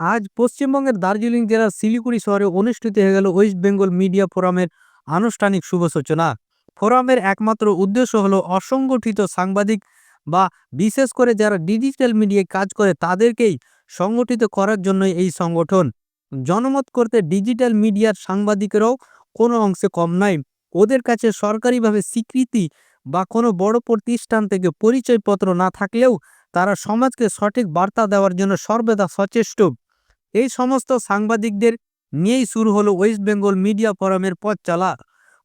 আজ পশ্চিমবঙ্গের দার্জিলিং জেলার শিলিগুড়ি শহরে অনুষ্ঠিত হয়ে গেল ওয়েস্ট বেঙ্গল মিডিয়া ফোরামের আনুষ্ঠানিক শুভ সূচনা। ফোরামের একমাত্র উদ্দেশ্য হলো অসংগঠিত সাংবাদিক বা বিশেষ করে যারা ডিজিটাল মিডিয়ায় কাজ করে তাদেরকেই সংগঠিত করার জন্য এই সংগঠন। জনমত করতে ডিজিটাল মিডিয়ার সাংবাদিকেরাও কোনো অংশে কম নাই। ওদের কাছে সরকারিভাবে স্বীকৃতি বা কোনো বড় প্রতিষ্ঠান থেকে পরিচয়পত্র না থাকলেও তারা সমাজকে সঠিক বার্তা দেওয়ার জন্য সর্বদা সচেষ্ট। এই সমস্ত সাংবাদিকদের নিয়েই শুরু হলো ওয়েস্ট বেঙ্গল মিডিয়া ফোরামের পথ চলা।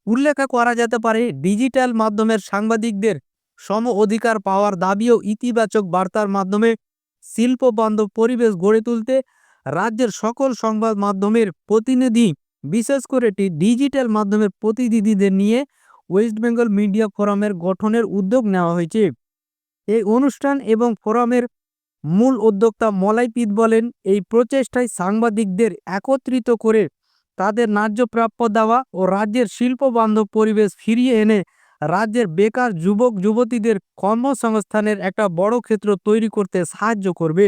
উল্লেখ করা যেতে পারে, ডিজিটাল মাধ্যমের সাংবাদিকদের সম অধিকার পাওয়ার দাবিও ইতিবাচক বার্তার মাধ্যমে শিল্প বান্ধব পরিবেশ গড়ে তুলতে রাজ্যের সকল সংবাদ মাধ্যমের প্রতিনিধি, বিশেষ করে ডিজিটাল মাধ্যমের প্রতিনিধিদের নিয়ে ওয়েস্ট বেঙ্গল মিডিয়া ফোরামের গঠনের উদ্যোগ নেওয়া হয়েছে। এই অনুষ্ঠান এবং ফোরামের মূল উদ্যোক্তা মলাইপিত বলেন, এই প্রচেষ্টায় সাংবাদিকদের একত্রিত করে তাদের ন্যায্য প্রাপ্য দেওয়া ও রাজ্যের শিল্পবান্ধব পরিবেশ ফিরিয়ে এনে রাজ্যের বেকার যুবক, যুবতীদের কর্মসংস্থানের একটা বড় ক্ষেত্র তৈরি করতে সাহায্য করবে।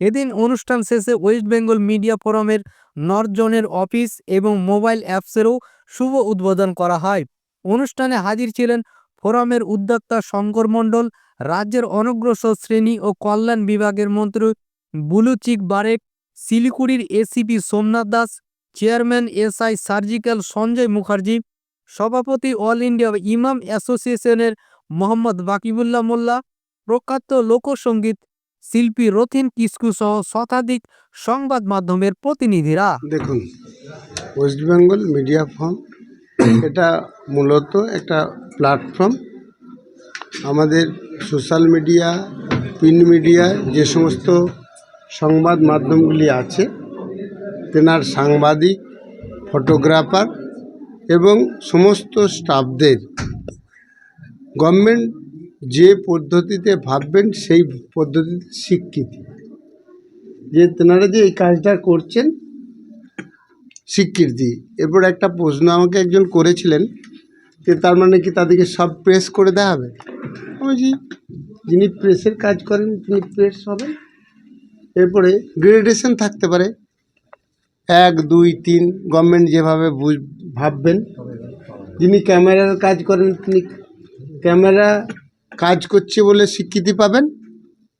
এদিন অনুষ্ঠান শেষে ওয়েস্ট বেঙ্গল মিডিয়া ফোরামের নর্থজনের অফিস এবং মোবাইল অ্যাপসেরও শুভ উদ্বোধন করা হয়। অনুষ্ঠানে হাজির ছিলেন ফোরামের উদ্যোক্তা শঙ্কর মণ্ডল, রাজ্যের অনগ্রসর শ্রেণি ও কল্যাণ বিভাগের মন্ত্রী বুলুচিক বারেক, শিলিগুড়ির ACP Somnath Das, chairman SI surgical Sanjay Mukherjee, সভাপতি অল ইন্ডিয়া ইমাম অ্যাসোসিয়েশনের মোহাম্মদ বাকিবুল্লাহ মোল্লা, প্রখ্যাত লোকসঙ্গীত শিল্পী রথিন কিস্কু সহ শতাধিক সংবাদ মাধ্যমের প্রতিনিধিরা। দেখুন, ওয়েস্ট বেঙ্গল মিডিয়া ফর্ম এটা মূলত একটা প্ল্যাটফর্ম আমাদের সোশ্যাল মিডিয়া প্রিন্ট মিডিয়া যে সমস্ত সংবাদ মাধ্যমগুলি আছে, তেনার সাংবাদিক ফটোগ্রাফার এবং সমস্ত স্টাফদের গভর্নমেন্ট যে পদ্ধতিতে ভাববেন সেই পদ্ধতিতে স্বীকৃতি। যে তেনারা যে এই কাজটা করছেন স্বীকৃতি। এরপর একটা প্রশ্ন আমাকে একজন করেছিলেন যে তার মানে কি তাদেরকে সব প্রেস করে দেওয়া হবে? আমি যিনি প্রেসের কাজ করেন, তিনি প্রেস হবেন। এরপরে গ্রেডেশন থাকতে পারে। এক, দুই, তিন গভর্নমেন্ট যেভাবে বুঝ, ভাববেন। যিনি ক্যামেরার কাজ করেন, তিনি ক্যামেরা কাজ করছে বলে স্বীকৃতি পাবেন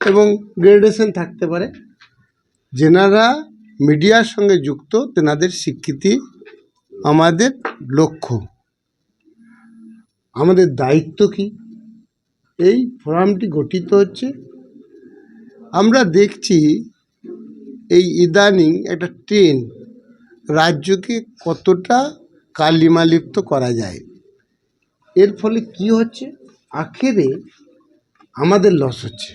এবং গ্রেডেশন থাকতে পারে। যেনারা মিডিয়ার সঙ্গে যুক্ত তেনাদের স্বীকৃতি আমাদের লক্ষ্য। আমাদের দায়িত্ব কি? এই ফোরামটি গঠিত হচ্ছে। আমরা দেখছি এই ইদানিং একটা ট্রেন রাজ্যকে কতটা কালিমালিপ্ত করা যায়। এর ফলে কি হচ্ছে? আখেরে আমাদের লস হচ্ছে।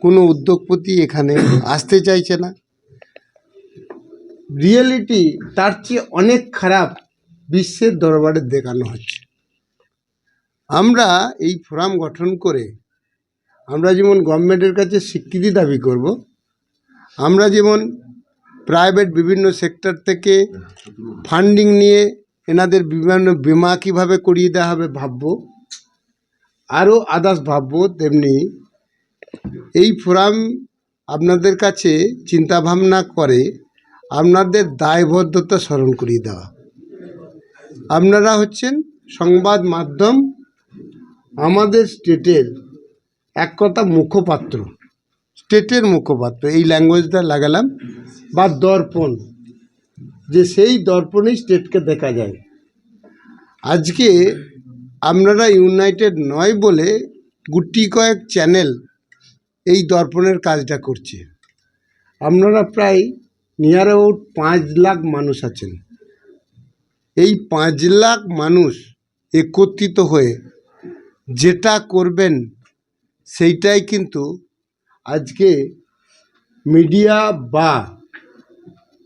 কোনো উদ্যোগপতি এখানে আসতে চাইছে না। রিয়েলিটি তার চেয়ে অনেক খারাপ বিশ্বের দরবারে দেখানো হচ্ছে। আমরা এই ফোরাম গঠন করে আমরা যেমন গভর্নমেন্টের কাছে স্বীকৃতি দাবি করব, আমরা যেমন প্রাইভেট বিভিন্ন সেক্টর থেকে ফান্ডিং নিয়ে এনাদের বিভিন্ন বিমা কীভাবে করিয়ে দেওয়া হবে ভাববো, আরও আদার্স ভাববো তেমনি। এই ফোরাম আপনাদের কাছে চিন্তাভাবনা করে আপনাদের দায়বদ্ধতা স্মরণ করিয়ে দেওয়া। আপনারা হচ্ছেন সংবাদ মাধ্যম, আমাদের স্টেটের এক কথা মুখপাত্র। স্টেটের মুখপাত্র, এই ল্যাঙ্গুয়েজটা লাগালাম। বা দর্পণ, যে সেই দর্পণেই স্টেটকে দেখা যায়। আজকে আপনারা ইউনাইটেড নয় বলে গুটি কয়েক চ্যানেল এই দর্পণের কাজটা করছে। আপনারা প্রায় নিয়ার অ্যাবাউট পাঁচ লাখ মানুষ আছেন। এই পাঁচ লাখ মানুষ একত্রিত হয়ে যেটা করবেন, সেইটাই কিন্তু আজকে মিডিয়া বা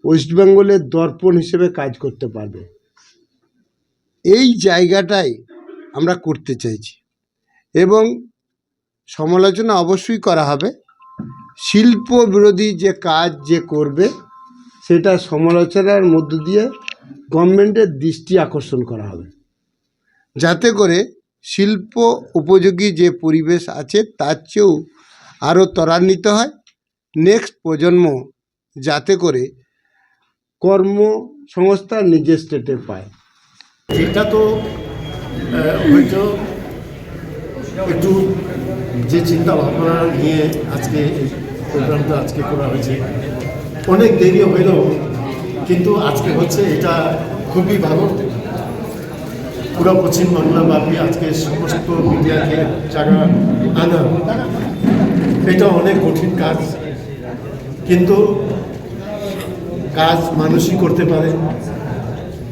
ওয়েস্ট বেঙ্গলের দর্পণ হিসেবে কাজ করতে পারবে। এই জায়গাটাই আমরা করতে চাইছি এবং সমালোচনা অবশ্যই করা হবে। শিল্প বিরোধী যে কাজ যে করবে সেটা সমালোচনার মধ্য দিয়ে গভর্নমেন্টের দৃষ্টি আকর্ষণ করা হবে। যাতে করে শিল্প উপযোগী যে পরিবেশ আছে তার চেয়েও আরও ত্বরান্বিত হয়। নেক্সট প্রজন্ম যাতে করে কর্মসংস্থান নিজের স্টেটে পায়। এটা তো হয়তো একটু যে চিন্তা ভাবনা নিয়ে আজকে এই প্রোগ্রামটা আজকে করা হয়েছে অনেক দেরি হইলেও কিন্তু আজকে হচ্ছে এটা খুবই ভালো। পুরো পশ্চিমবাংলা ব্যাপী আজকে সমস্ত মিডিয়াকে জায়গা আনা। এটা অনেক কঠিন কাজ, কিন্তু কাজ মানুষই করতে পারে।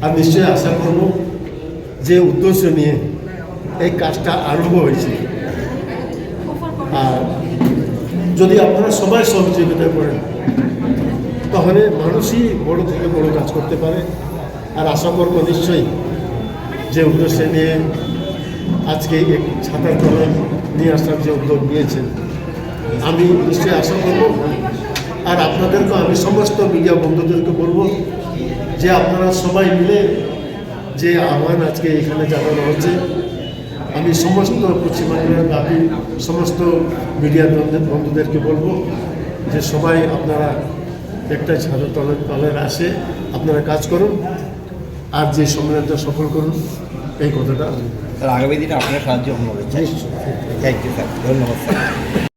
আর নিশ্চয়ই আশা করব যে উদ্দেশ্য নিয়ে এই কাজটা আরম্ভ হয়েছে। আর যদি আপনারা সবাই সহযোগিতা করেন তাহলে মানুষই বড় থেকে বড় কাজ করতে পারে। আর আশা করব নিশ্চয়ই যে উদ্দেশ্য নিয়ে আজকে ছাতার তলায় নিয়ে আসার যে উদ্যোগ নিয়েছেন, আমি নিশ্চয়ই আশা করব। আর আপনাদেরকে আমি সমস্ত মিডিয়া বন্ধুদেরকে বলব যে আপনারা সবাই মিলে যে আহ্বান আজকে এখানে জানানো হচ্ছে, আমি সমস্ত পশ্চিমবাংলার দাবি সমস্ত মিডিয়া বন্ধুদেরকে বলব যে সবাই আপনারা একটা ছাত্র তলের তলের আসে। আপনারা কাজ করুন আর যে সম্মেলনটা সফল করুন এই কথাটা আগামী দিনে আপনার সাহায্য অনুরোধ থ্যাংক ইউ স্যার ধন্যবাদ স্যার